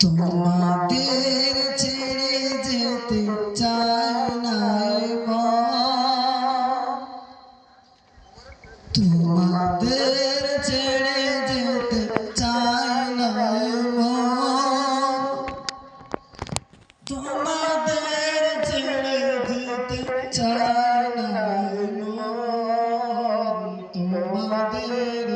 তোমাদের ছেড়ে যেতে চাই না তোমাদের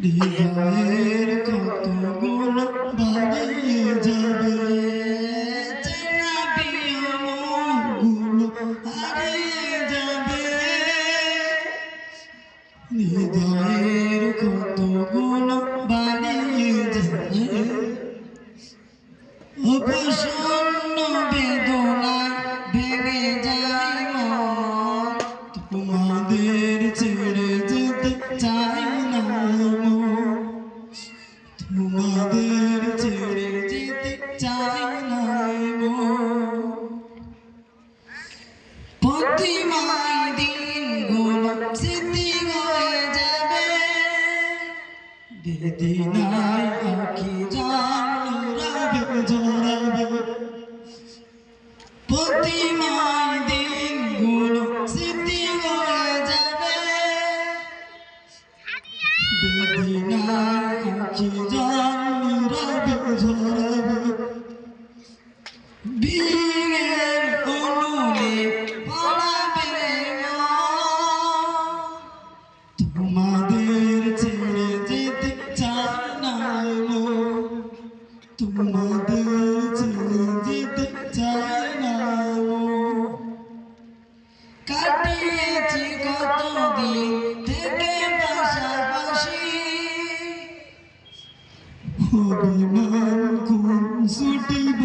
হৃদয়ের হৃদয়ের কতগুলো বাড়িয়ে বেদনায় ভেঙে যায় তোমাদের বেদিনায় আঁকি জানরাবে জড়াবে প্রতিমায়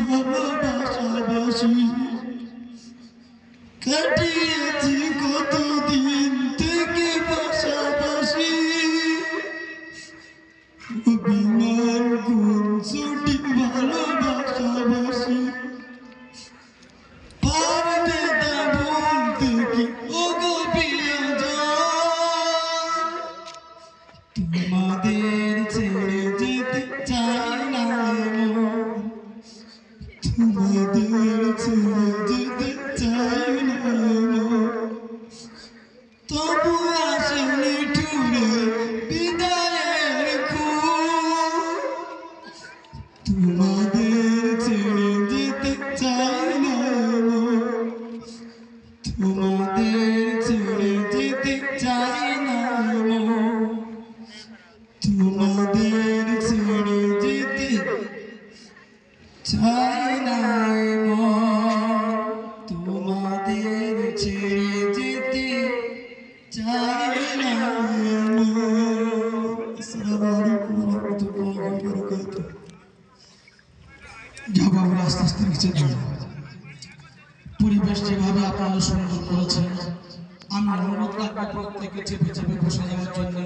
ভালোবাসাবাসি কাটিয়েছি কতদিন থেকে পাশাপাশি অভিমান কোন ছুটি ভালোবাসাবাসি you do it to me, do the time. যাব পরিবেশ যেভাবে আপনারা সুন্দর করেছেন, আমি অনুরোধ রাখব প্রত্যেকে চেপে চেপে বসে যাওয়ার জন্য।